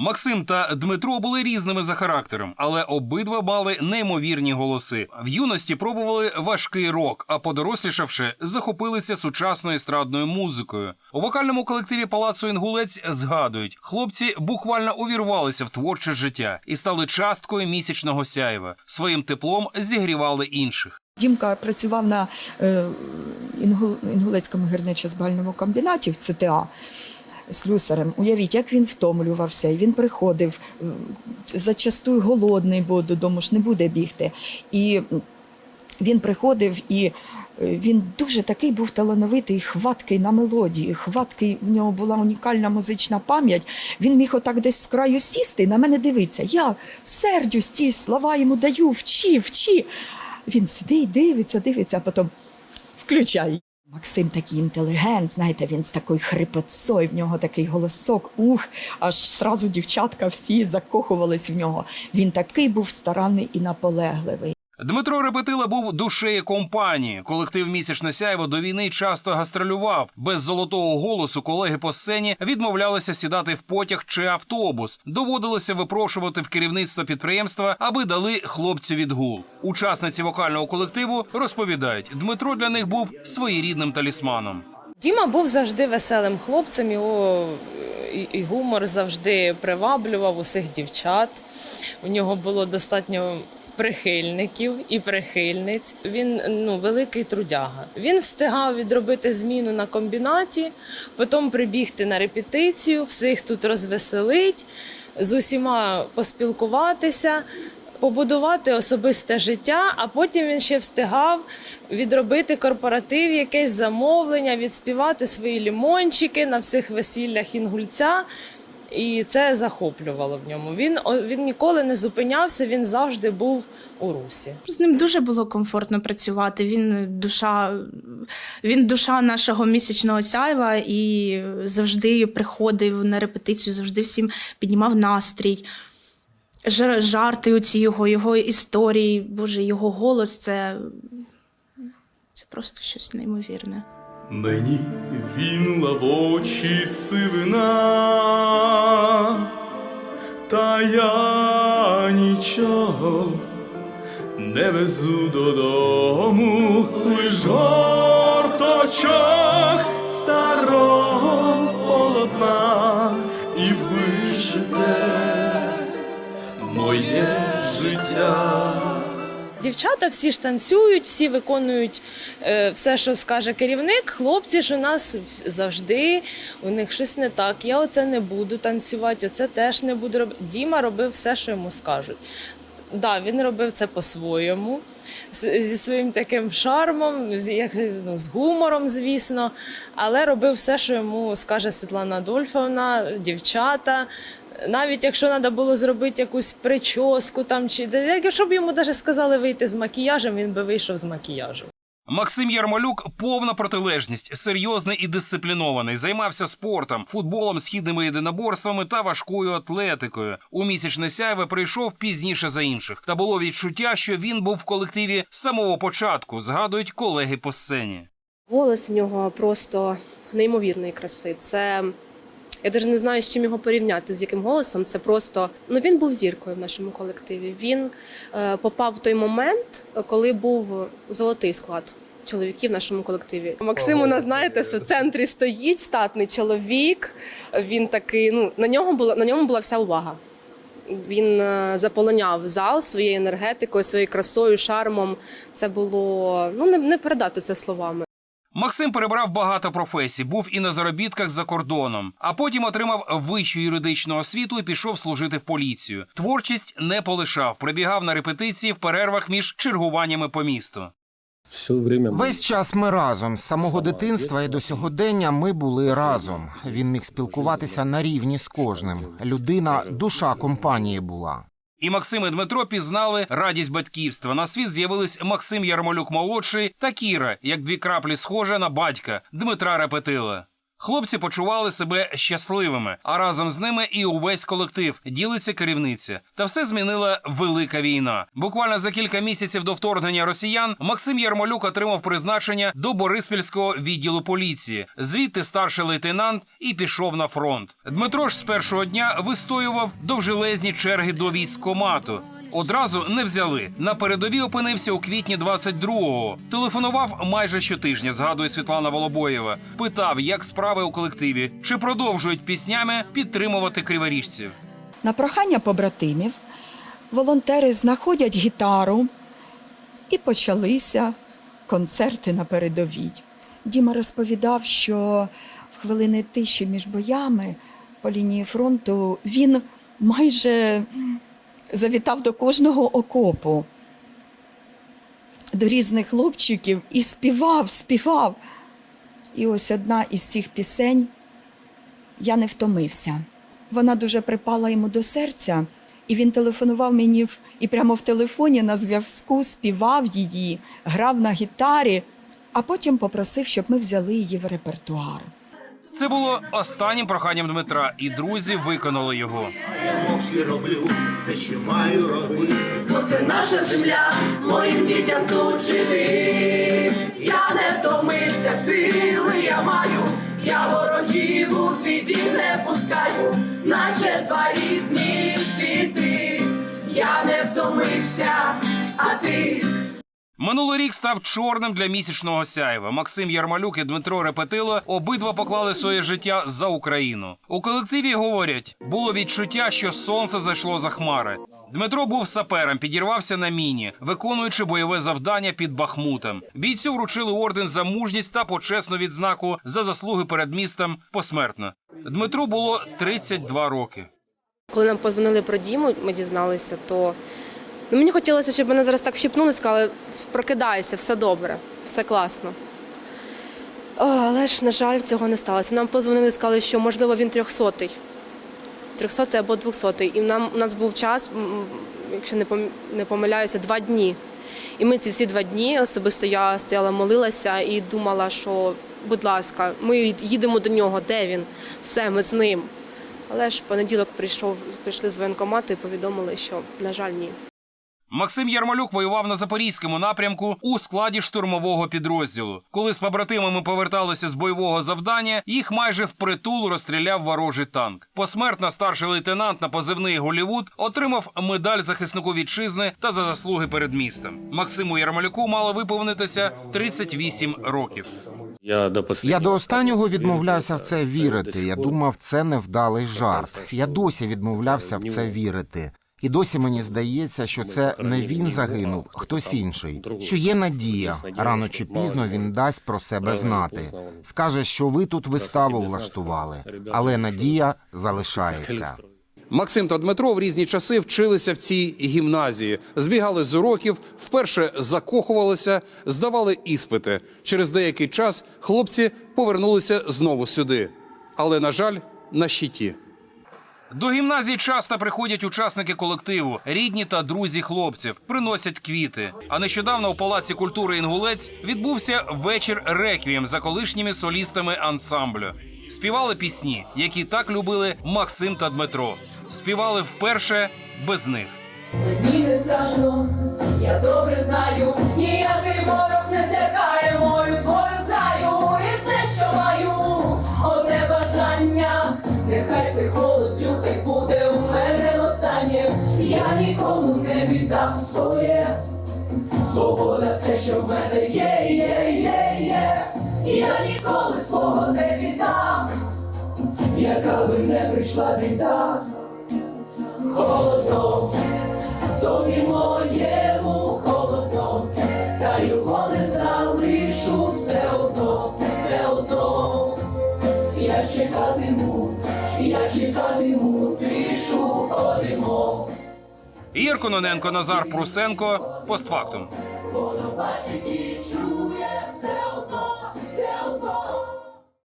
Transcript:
Максим та Дмитро були різними за характером, але обидва мали неймовірні голоси. В юності пробували важкий рок, а подорослішавши, захопилися сучасною естрадною музикою. У вокальному колективі Палацу Інгулець згадують, хлопці буквально увірвалися в творче життя і стали часткою місячного сяєва. Своїм теплом зігрівали інших. Дімка працював на е, Інгул- Інгулецькому гірничо-збальному комбінаті в ЦТА слюсарем. Уявіть, як він втомлювався, і він приходив зачастую голодний, бо додому ж не буде бігти. І він приходив і е, він дуже такий був талановитий, хваткий на мелодії, хваткий, в нього була унікальна музична пам'ять. Він міг отак десь з краю сісти і на мене дивиться. Я сердюсь, ті слова йому даю, вчи, вчи. Він сидить, дивиться, дивиться, а потім включай. Максим такий інтелігент, знаєте, він з такою хрипотцою, в нього такий голосок, ух, аж сразу дівчатка всі закохувались в нього. Він такий був старанний і наполегливий. Дмитро Репетила був душею компанії. Колектив місячне сяйво до війни часто гастролював. Без золотого голосу колеги по сцені відмовлялися сідати в потяг чи автобус. Доводилося випрошувати в керівництво підприємства, аби дали хлопцю відгул. Учасниці вокального колективу розповідають, Дмитро для них був своєрідним талісманом. Діма був завжди веселим хлопцем. Його е, і- гумор завжди приваблював усіх дівчат. У нього було достатньо прихильників і прихильниць. Він ну великий трудяга. Він встигав відробити зміну на комбінаті, потім прибігти на репетицію, всіх тут розвеселить, з усіма поспілкуватися. Побудувати особисте життя, а потім він ще встигав відробити корпоратив, якесь замовлення, відспівати свої лімончики на всіх весіллях інгульця. І це захоплювало в ньому. Він, він ніколи не зупинявся, він завжди був у русі. З ним дуже було комфортно працювати. Він душа, він душа нашого місячного сяйва і завжди приходив на репетицію, завжди всім піднімав настрій. Жар- Жарти оці його, його історії, боже, його голос це, це просто щось неймовірне. Мені вінула в очі сивина, та я нічого не везу додому, лиш горточок старого полотна і вишите моє життя. Дівчата всі ж танцюють, всі виконують е, все, що скаже керівник. Хлопці ж у нас завжди у них щось не так. Я оце не буду танцювати, оце теж не буду робити. Діма робив все, що йому скажуть. Да, він робив це по-своєму, зі своїм таким шармом, з, як, ну, з гумором, звісно, але робив все, що йому скаже Світлана Адольфовна, дівчата. Навіть якщо треба було зробити якусь прическу там чи де- якщо б йому навіть сказали вийти з макіяжем, він би вийшов з макіяжем. Максим Ярмолюк повна протилежність, серйозний і дисциплінований. Займався спортом, футболом, східними єдиноборствами та важкою атлетикою. У місячне сяйве прийшов пізніше за інших. Та було відчуття, що він був в колективі з самого початку. Згадують колеги по сцені. Голос у нього просто неймовірної краси. Це я навіть не знаю, з чим його порівняти, з яким голосом. Це просто ну він був зіркою в нашому колективі. Він е, попав в той момент, коли був золотий склад. Чоловіків в нашому колективі. Максим у нас, знаєте, в центрі стоїть, статний чоловік. Він такий, ну на нього було на ньому була вся увага. Він е, заполоняв зал своєю енергетикою, своєю красою, шармом. Це було ну не, не передати це словами. Максим перебрав багато професій, був і на заробітках за кордоном, а потім отримав вищу юридичну освіту і пішов служити в поліцію. Творчість не полишав, прибігав на репетиції в перервах між чергуваннями по місту. Все время Весь час ми разом. З самого дитинства і до сьогодення ми були разом. Він міг спілкуватися на рівні з кожним. Людина, душа компанії була. І Максим і Дмитро пізнали радість батьківства. На світ з'явились Максим Ярмолюк молодший та Кіра, як дві краплі схожа на батька Дмитра Репетила. Хлопці почували себе щасливими, а разом з ними і увесь колектив ділиться керівниця. Та все змінила велика війна. Буквально за кілька місяців до вторгнення росіян Максим Ярмолюк отримав призначення до Бориспільського відділу поліції. Звідти старший лейтенант і пішов на фронт. Дмитро ж з першого дня вистоював довжелезні черги до військкомату. Одразу не взяли. На передовій опинився у квітні 22-го. Телефонував майже щотижня, згадує Світлана Волобоєва. Питав, як справи у колективі, чи продовжують піснями підтримувати криворіжців. На прохання побратимів волонтери знаходять гітару і почалися концерти на передовій. Діма розповідав, що в хвилини тиші між боями по лінії фронту він майже завітав до кожного окопу, до різних хлопчиків і співав, співав. І ось одна із цих пісень я не втомився. Вона дуже припала йому до серця, і він телефонував мені і прямо в телефоні на зв'язку співав її, грав на гітарі, а потім попросив, щоб ми взяли її в репертуар. Це було останнім проханням Дмитра, і друзі виконали його. Я мовчки роблю те, що маю робити. бо це наша земля, моїм дітям тут жити. Я не втомився, сили я маю, я ворогів у твій дім не пускаю, наче два різні світи. Я не втомився, а ти. Минулий рік став чорним для місячного сяєва. Максим Ярмалюк і Дмитро Репетило обидва поклали своє життя за Україну. У колективі говорять, було відчуття, що сонце зайшло за хмари. Дмитро був сапером, підірвався на міні, виконуючи бойове завдання під Бахмутом. Бійцю вручили орден за мужність та почесну відзнаку за заслуги перед містом посмертно. Дмитру було 32 роки. Коли нам позвонили про Діму, ми дізналися, то ну, мені хотілося, щоб мене зараз так вщипнули, сказали, прокидайся, все добре, все класно. О, але ж, на жаль, цього не сталося. Нам позвонили, сказали, що можливо він трьохсотий. Трьохсотий або двохсотий. І нам у нас був час, якщо не помиляюся, два дні. І ми ці всі два дні особисто я стояла, молилася і думала, що, будь ласка, ми їдемо до нього, де він? Все, ми з ним. Але ж в понеділок прийшов, прийшли з воєнкомату і повідомили, що, на жаль, ні. Максим Ярмолюк воював на запорізькому напрямку у складі штурмового підрозділу. Коли з побратимами поверталися з бойового завдання, їх майже впритул розстріляв ворожий танк. Посмертно старший лейтенант на позивний Голівуд отримав медаль захиснику вітчизни та за заслуги перед містом. Максиму Ярмолюку мало виповнитися 38 років. Я до Я до останнього відмовлявся в це вірити. Я думав, це невдалий жарт. Я досі відмовлявся в це вірити. І досі мені здається, що це не він загинув, хтось інший. Що є надія. Рано чи пізно він дасть про себе знати. Скаже, що ви тут виставу влаштували, але надія залишається. Максим та Дмитро в різні часи вчилися в цій гімназії, збігали з уроків, вперше закохувалися, здавали іспити. Через деякий час хлопці повернулися знову сюди. Але, на жаль, на щиті. До гімназії часто приходять учасники колективу, рідні та друзі хлопців, приносять квіти. А нещодавно у палаці культури Інгулець відбувся вечір реквієм за колишніми солістами ансамблю. Співали пісні, які так любили Максим та Дмитро. Співали вперше без них. Мені не страшно, свобода все, що в мене є, є, є, є, я ніколи свого не віддам, яка би не прийшла біда, холодно. В домі моєму холодно, та його не залишу все одно, все одно. Я чекатиму, я чекатиму, тишу ходимо. Ігор Кононенко, Назар Прусенко. Постфактум.